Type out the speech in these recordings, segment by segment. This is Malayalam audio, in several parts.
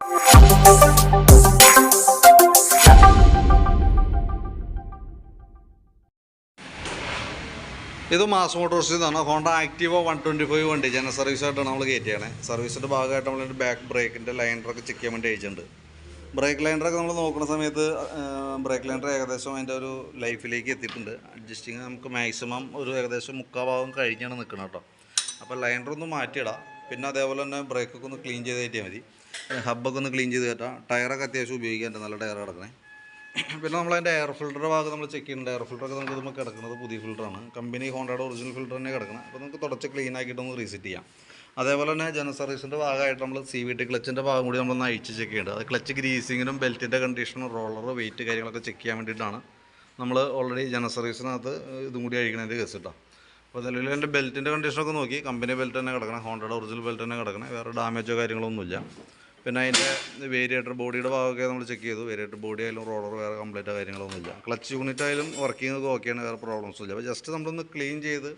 ഇത് മാസ് മോട്ടോഴ്സിൽ നിന്നാണ് Honda Activa one twenty five വണ്ടി. ജന സർവീസായിട്ടാണ് നമ്മൾ കയറ്റിയാണ് സർവീസിന്റെ ഭാഗമായിട്ട് നമ്മൾ ബാക്ക് ബ്രേക്കിന്റെ ലൈനറൊക്കെ ചെക്ക് ചെയ്യാൻ വേണ്ടി അയച്ചിട്ടുണ്ട്. ബ്രേക്ക് ലൈനറൊക്കെ നമ്മൾ നോക്കുന്ന സമയത്ത് ബ്രേക്ക് ലൈനർ ഏകദേശം അതിന്റെ ഒരു ലൈഫിലേക്ക് എത്തിയിട്ടുണ്ട്. അഡ്ജസ്റ്റിങ് നമുക്ക് മാക്സിമം ഒരു ഏകദേശം മുക്കാൽ ഭാഗം കഴിഞ്ഞാണ് നിൽക്കുന്നത് കേട്ടോ. അപ്പോൾ ലൈനർ ഒന്ന് മാറ്റിയിടാം. പിന്നെ അതേപോലെ തന്നെ ബ്രേക്കൊക്കെ ഒന്ന് ക്ലീൻ ചെയ്ത് കയറ്റിയാൽ മതി. ഹബ്ബൊക്കെ ഒന്ന് ക്ലീൻ ചെയ്ത് കയറ്റാം. ടയറൊക്കെ അത്യാവശ്യം ഉപയോഗിക്കാൻ നല്ല ടയർ കിടക്കണേ. പിന്നെ നമ്മൾ അതിന്റെ എയർ ഫിൽറ്ററുടെ ഭാഗം നമ്മൾ ചെക്ക് ചെയ്യുന്നുണ്ട്. എയർ ഫിൽറ്ററൊക്കെ നമുക്ക് ഇതുമ്പോൾ കിടക്കുന്നത് പുതിയ ഫിൽറ്ററാണ് കമ്പനി ഹോണ്ടയുടെ ഒറിജിനൽ ഫിൽറ്റർ തന്നെ കിടക്കണം. അപ്പോൾ നമുക്ക് തുടച്ച് ക്ലീൻ ആക്കിയിട്ട് ഒന്ന് റീസെറ്റ് ചെയ്യാം. അതേപോലെ തന്നെ ജന സർവീസിന്റെ ഭാഗമായിട്ട് നമ്മൾ സി വി ടി ക്ലച്ചിന്റെ ഭാഗം കൂടി നമ്മളൊന്ന് അഴിച്ച് ചെക്ക് ചെയ്യേണ്ടത് അത് ക്ലച്ച് ഗ്രീസിങ്ങിനും ബെൽറ്റിന്റെ കണ്ടീഷനും റോളർ വെയിറ്റ് കാര്യങ്ങളൊക്കെ ചെക്ക് ചെയ്യാൻ വേണ്ടിയിട്ടാണ്. നമ്മൾ ഓൾറെഡി ജന സർവീസിനകത്ത് ഇതും കൂടി അഴിക്കണതിന്റെ കേസ് കേട്ടോ. അപ്പോൾ നിലവിൽ എന്റെ ബെൽറ്റിന്റെ കണ്ടീഷനൊക്കെ നോക്കി. കമ്പനി ബെൽറ്റ് തന്നെ കിടക്കണം. ഹോണ്ടയുടെ ഒറിജിനൽ ബെൽറ്റ് തന്നെ കിടക്കണം. വേറെ ഡാമേജോ കാര്യങ്ങളൊന്നുമില്ല. പിന്നെ അതിന്റെ വേരിയേറ്റർ ബോഡിയുടെ ഭാഗമൊക്കെ നമ്മൾ ചെക്ക് ചെയ്തു. വേരിയേറ്റർ ബോഡി ആയാലും റോഡർ വേറെ കംപ്ലീറ്റ് കാര്യങ്ങളൊന്നുമില്ല. ക്ലച്ച് യൂണിറ്റ് ആയാലും വർക്കിംഗ് ഒക്കെ ഓക്കെയാണ് വേറെ പ്രോബ്ലംസും ഇല്ല. അപ്പോൾ ജസ്റ്റ് നമ്മളൊന്ന് ക്ലീൻ ചെയ്ത്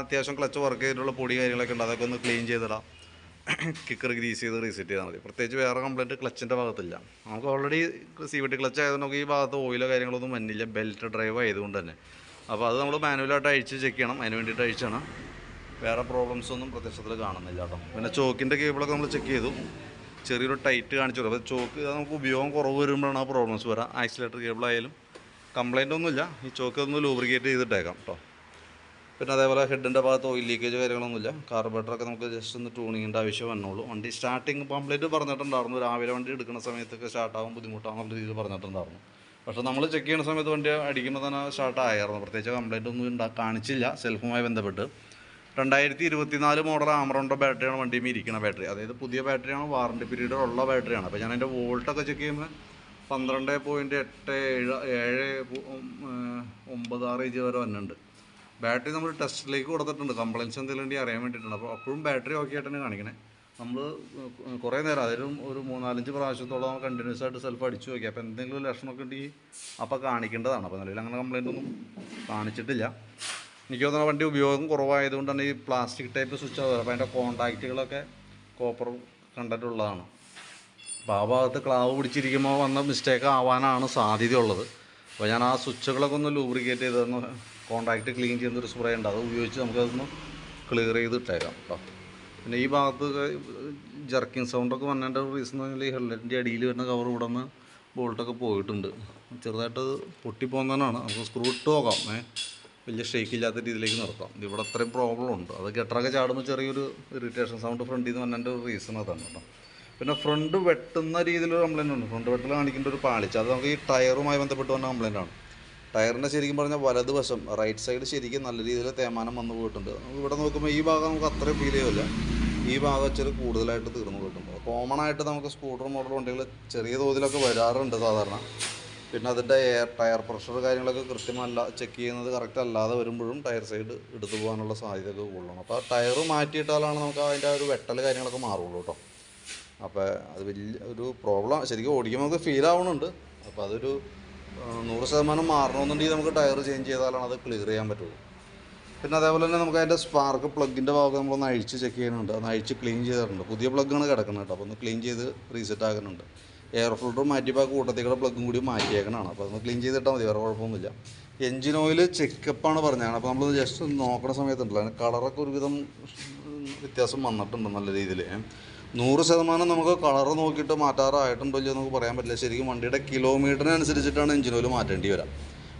അത്യാവശ്യം ക്ലച്ച് വർക്ക് ചെയ്തിട്ടുള്ള പൊടി കാര്യങ്ങളൊക്കെ ഉണ്ട്. അതൊക്കെ ഒന്ന് ക്ലീൻ ചെയ്തിടാം. കിക്കർ ഗ്രീസ് ചെയ്ത് റീസെറ്റ് ചെയ്താൽ മതി. പ്രത്യേകിച്ച് വേറെ കംപ്ലീറ്റ് ക്ലച്ചിന്റെ ഭാഗത്തില്ല. നമുക്ക് already C V T clutch ആയതുകൊണ്ട് നമുക്ക് ഈ ഭാഗത്ത് ഓയിലോ കാര്യങ്ങളൊന്നും വന്നില്ല. ബെൽറ്റ് ഡ്രൈവ് ആയതുകൊണ്ട് തന്നെ. അപ്പോൾ അത് നമ്മൾ മാനുവലായിട്ട് അഴിച്ച് ചെക്ക് ചെയ്യണം. അതിന് വേണ്ടിയിട്ട് അഴിച്ചാണ്. വേറെ പ്രോബ്ലംസ് ഒന്നും പ്രത്യക്ഷത്തിൽ കാണുന്നില്ല കേട്ടോ. പിന്നെ ചോക്കിന്റെ കേബിളൊക്കെ നമ്മൾ ചെക്ക് ചെയ്തു. ചെറിയൊരു ടൈറ്റ് കാണിച്ചു അപ്പോൾ ചോക്ക് നമുക്ക് ഉപയോഗം കുറവ് വരുമ്പോഴാണ് ആ പ്രോബ്ലംസ് വരാം. ഐസൊലേറ്റർ കേബിളായാലും കംപ്ലൈന്റ് ഒന്നുമില്ല. ഈ ചോക്ക് ഒന്ന് ലൂബ്രിക്കേറ്റ് ചെയ്തിട്ടേക്കാം കേട്ടോ. പിന്നെ അതേപോലെ ഹെഡിന്റെ ഭാഗത്ത് ഓയിൽ ലീക്കേജ് കാര്യങ്ങളൊന്നുമില്ല. കാർബറേറ്ററൊക്കെ നമുക്ക് ജസ്റ്റ് ഒന്ന് ട്യൂണിങ്ങിന്റെ ആവശ്യം വന്നുള്ളൂ വണ്ടി സ്റ്റാർട്ടിങ് കംപ്ലൈന്റ് പറഞ്ഞിട്ടുണ്ടായിരുന്നു. രാവിലെ വണ്ടി എടുക്കുന്ന സമയത്തൊക്കെ സ്റ്റാർട്ടാകും ബുദ്ധിമുട്ടാകുന്ന രീതിയിൽ പറഞ്ഞിട്ടുണ്ടായിരുന്നു. പക്ഷേ നമ്മൾ ചെക്ക് ചെയ്യുന്ന സമയത്ത് വണ്ടി അടിക്കുമ്പോൾ തന്നെ സ്റ്റാർട്ടായിരുന്നു പ്രത്യേകിച്ച് കംപ്ലൈന്റ് ഒന്നും ഉണ്ടാ കാണിച്ചില്ല. സെൽഫുമായി ബന്ധപ്പെട്ട്. രണ്ടായിരത്തി ഇരുപത്തിനാല് മോഡൽ ആമറോണ്ടോ ബാറ്ററിയാണ് വണ്ടിയിൽ ഇരിക്കുന്ന ബാറ്ററി അതായത് പുതിയ ബാറ്ററിയാണ് വാറണ്ടി പീരീഡ് ഉള്ള ബാറ്ററിയാണ് അപ്പോൾ ഞാൻ അതിന്റെ വോൾട്ടൊക്കെ ചെക്ക് ചെയ്യുമ്പോൾ പന്ത്രണ്ട് പോയിന്റ് എട്ട് ഏഴ് ഏഴ് ഒമ്പത് ആറ് ഇഞ്ച് വരെ വന്നിട്ടുണ്ട്. ബാറ്ററി നമ്മൾ ടെസ്റ്റിലേക്ക് കൊടുത്തിട്ടുണ്ട്. കംപ്ലയിൻസ് എന്തെങ്കിലും അറിയാൻ വേണ്ടിയിട്ടുണ്ട് അപ്പോൾ അപ്പോഴും ബാറ്ററി ഓക്കെ ആയിട്ടാണ് കാണിക്കണേ. നമ്മൾ കുറേ നേരം അതൊരു ഒരു മൂന്നാലഞ്ച് പ്രാവശ്യത്തോളം കണ്ടിന്യൂസ് ആയിട്ട് സെൽഫ് അടിച്ചു നോക്കി. അപ്പോൾ എന്തെങ്കിലും ലക്ഷണമൊക്കെ ഉണ്ടെങ്കിൽ അപ്പോൾ കാണിക്കേണ്ടതാണ്. അപ്പോൾ നിലവിൽ അങ്ങനെ കംപ്ലയിന്റ് ഒന്നും കാണിച്ചിട്ടില്ല. എനിക്ക് തോന്നുന്ന വണ്ടി ഉപയോഗം കുറവായതുകൊണ്ടാണ് ഈ പ്ലാസ്റ്റിക് ടൈപ്പ് സ്വിച്ച് ആവുക അപ്പോൾ അതിന്റെ കോണ്ടാക്റ്റുകളൊക്കെ കോപ്പർ കണ്ടിട്ടുള്ളതാണ്. അപ്പോൾ ആ ഭാഗത്ത് ക്ലാവ് പിടിച്ചിരിക്കുമ്പോൾ വന്ന മിസ്റ്റേക്ക് ആവാനാണ് സാധ്യതയുള്ളത്. അപ്പോൾ ഞാൻ ആ സ്വിച്ചുകളൊക്കെ ഒന്ന് ലൂബ്രിക്കേറ്റ് ചെയ്തൊന്ന് കോണ്ടാക്റ്റ് ക്ലീൻ ചെയ്യുന്നൊരു സ്പ്രേ ഉണ്ട്. അത് ഉപയോഗിച്ച് നമുക്കതൊന്ന് ക്ലിയർ ചെയ്ത് ഇട്ടേക്കാം കേട്ടോ പിന്നെ ഈ ഭാഗത്ത് ജർക്കിങ് സൗണ്ടൊക്കെ വന്നതിന്റെ റീസൺ എന്ന് പറഞ്ഞാൽ ഈ ഹെഡ്ലൈറ്റിന്റെ അടിയിൽ വരുന്ന കവർ ഇവിടെ നിന്ന് ബോൾട്ടൊക്കെ പോയിട്ടുണ്ട്. ചെറുതായിട്ട് പൊട്ടിപ്പോകുന്നതാണ് നമുക്ക് സ്ക്രൂ ഇട്ട് നോക്കാം വലിയ ഷേക്ക് ഇല്ലാത്ത രീതിയിലേക്ക് നിർത്താം ഇവിടെ അത്രയും പ്രോബ്ലം ഉണ്ട്. അത് ഗട്ടറൊക്കെ ചാടുമ്പോൾ ചെറിയൊരു ഇറിറ്റേഷൻ സൗണ്ട് ഫ്രണ്ടിൽ നിന്ന് വന്നതിന്റെ റീസൺ അതാണ് കേട്ടോ. പിന്നെ ഫ്രണ്ട് വെട്ടുന്ന രീതിയിലൊരു കംപ്ലൈന്റ് ഉണ്ട്. ഫ്രണ്ട് വെട്ടൽ കാണിക്കേണ്ട ഒരു പാളിച്ച. അത് നമുക്ക് ഈ ടയറുമായി ബന്ധപ്പെട്ട് വന്ന കംപ്ലൈന്റ് ആണ്. ടയറിന്റെ ശരിക്കും പറഞ്ഞാൽ വലതുവശം റൈറ്റ് സൈഡ് ശരിക്കും നല്ല രീതിയിൽ തേമാനം വന്നു പോയിട്ടുണ്ട്. ഇവിടെ നോക്കുമ്പോൾ ഈ ഭാഗം നമുക്ക് അത്രയും ഫീൽ ചെയ്യില്ല ഈ ഭാഗം ഇച്ചിരി കൂടുതലായിട്ട് തീർന്നു പോയിട്ടുണ്ട് കോമൺ ആയിട്ട് നമുക്ക് സ്കൂട്ടർ മോഡൽ വണ്ടികൾ ചെറിയ തോതിലൊക്കെ വരാറുണ്ട് സാധാരണ. പിന്നെ അതിന്റെ എയർ ടയർ പ്രഷർ കാര്യങ്ങളൊക്കെ കൃത്യമല്ല ചെക്ക് ചെയ്യുന്നത് കറക്റ്റ് അല്ലാതെ വരുമ്പോഴും ടയർ സൈഡ് എടുത്തു പോകാനുള്ള സാധ്യതയൊക്കെ കൂടുതലാണ്. അപ്പോൾ ആ ടയർ മാറ്റിയിട്ടാലാണ് നമുക്ക് അതിന്റെ ഒരു വെട്ടൽ കാര്യങ്ങളൊക്കെ മാറുള്ളൂ കേട്ടോ. അപ്പോൾ അത് വലിയ ഒരു പ്രോബ്ലം ശരിക്കും ഓടിക്കുമ്പോൾ നമുക്ക് ഫീൽ ആവുന്നുണ്ട് അപ്പോൾ അതൊരു നൂറ് ശതമാനം മാറണമെന്നുണ്ടെങ്കിൽ നമുക്ക് ടയർ ചേഞ്ച് ചെയ്താലാണ് അത് ക്ലിയർ ചെയ്യാൻ പറ്റുള്ളൂ. പിന്നെ അതേപോലെ തന്നെ നമുക്ക് അതിന്റെ സ്പാർക്ക് പ്ലഗിന്റെ ഭാഗം നമ്മളൊന്ന് അഴിച്ച് ചെക്ക് ചെയ്യുന്നുണ്ട്. ഒന്ന് അഴിച്ച് ക്ലീൻ ചെയ്തിട്ടുണ്ട്. പുതിയ പ്ലഗാണ് കിടക്കുന്നത് കേട്ടോ. അപ്പോൾ ഒന്ന് ക്ലീൻ ചെയ്ത് റീസെറ്റ് ആകുന്നുണ്ട് എയർ ഫിൽറ്റർ മാറ്റിയപ്പോൾ കൂട്ടത്തേക്കുള്ള പ്ലഗും കൂടി മാറ്റിയേക്കണതാണ്. അപ്പോൾ ഒന്ന് ക്ലീൻ ചെയ്തിട്ടാൽ മതി. വേറെ കുഴപ്പമൊന്നുമില്ല. എഞ്ചിൻ ഓയിൽ ചെക്കപ്പാണ് പറഞ്ഞത്. അപ്പോൾ നമ്മൾ ജസ്റ്റ് നോക്കുന്ന സമയത്തുണ്ടല്ലോ. അതിന് കളറൊക്കെ ഒരുവിധം വ്യത്യാസം വന്നിട്ടുണ്ട് നല്ല രീതിയിൽ. നൂറ് ശതമാനം നമുക്ക് കളർ നോക്കിയിട്ട് മാറ്റാറായിട്ടുണ്ടോ ഇല്ലയോ നമുക്ക് പറയാൻ പറ്റില്ല. ശരിക്കും വണ്ടിയുടെ കിലോമീറ്ററിനനുസരിച്ചിട്ടാണ് എഞ്ചിൻ ഓയിൽ മാറ്റേണ്ടി വരാം.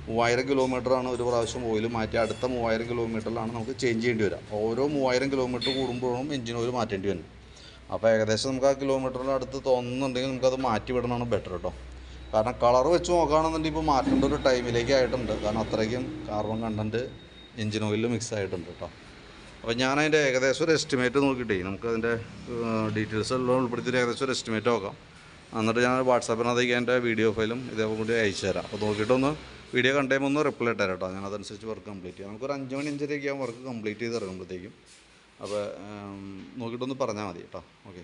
മൂവായിരം കിലോമീറ്ററാണ് ഒരു പ്രാവശ്യം ഓയിൽ മാറ്റി. അടുത്ത മൂവായിരം കിലോമീറ്ററിലാണ് നമുക്ക് ചേഞ്ച് ചെയ്യേണ്ടി വരിക. ഓരോ മൂവായിരം കിലോമീറ്റർ കൂടുമ്പോഴും എഞ്ചിൻ ഓയിൽ മാറ്റേണ്ടി വരും അപ്പോൾ ഏകദേശം നമുക്ക് ആ കിലോമീറ്ററിന്റെ അടുത്ത് തോന്നുന്നുണ്ടെങ്കിൽ നമുക്കത് മാറ്റി വിടണമാണ് ബെറ്റർ കേട്ടോ കാരണം കളർ വെച്ച് നോക്കുകയാണെന്നുണ്ടെങ്കിൽ ഇപ്പോൾ മാറ്റേണ്ട ഒരു ടൈമിലേക്ക് ആയിട്ടുണ്ട്. കാരണം അത്രയ്ക്കും കാർബൺ കണ്ടന്റ് എഞ്ചിൻ ഓയിലിൽ മിക്സ് ആയിട്ടുണ്ട് കേട്ടോ അപ്പോൾ ഞാൻ അതിന്റെ ഏകദേശം ഒരു എസ്റ്റിമേറ്റ് നോക്കിയിട്ടേ നമുക്ക് അതിന്റെ ഡീറ്റെയിൽസ് എല്ലാം ഉൾപ്പെടുത്തിയിട്ട് ഏകദേശം ഒരു എസ്റ്റിമേറ്റ് നോക്കാം. എന്നിട്ട് ഞാൻ വാട്സാപ്പിനകത്തേക്ക് എന്റെ വീഡിയോ ഫയലും ഇതേപോലെ കൂടി അയച്ചു തരാം അപ്പോൾ നോക്കിയിട്ടൊന്ന് വീഡിയോ കണ്ടേ ഒന്ന് റിപ്ലൈ ഇട്ടാൽ കേട്ടോ ഞാൻ അതനുസരിച്ച് വർക്ക് കംപ്ലീറ്റ് ചെയ്യാം. നമുക്കൊരു അഞ്ച് മണി അഞ്ചരയൊക്കെ ആകും വർക്ക് കംപ്ലീറ്റ് ചെയ്ത് ഇറങ്ങുമ്പോഴത്തേക്കും. അപ്പോൾ നോക്കിയിട്ടൊന്ന് പറഞ്ഞാൽ മതി കേട്ടോ. ഓക്കെ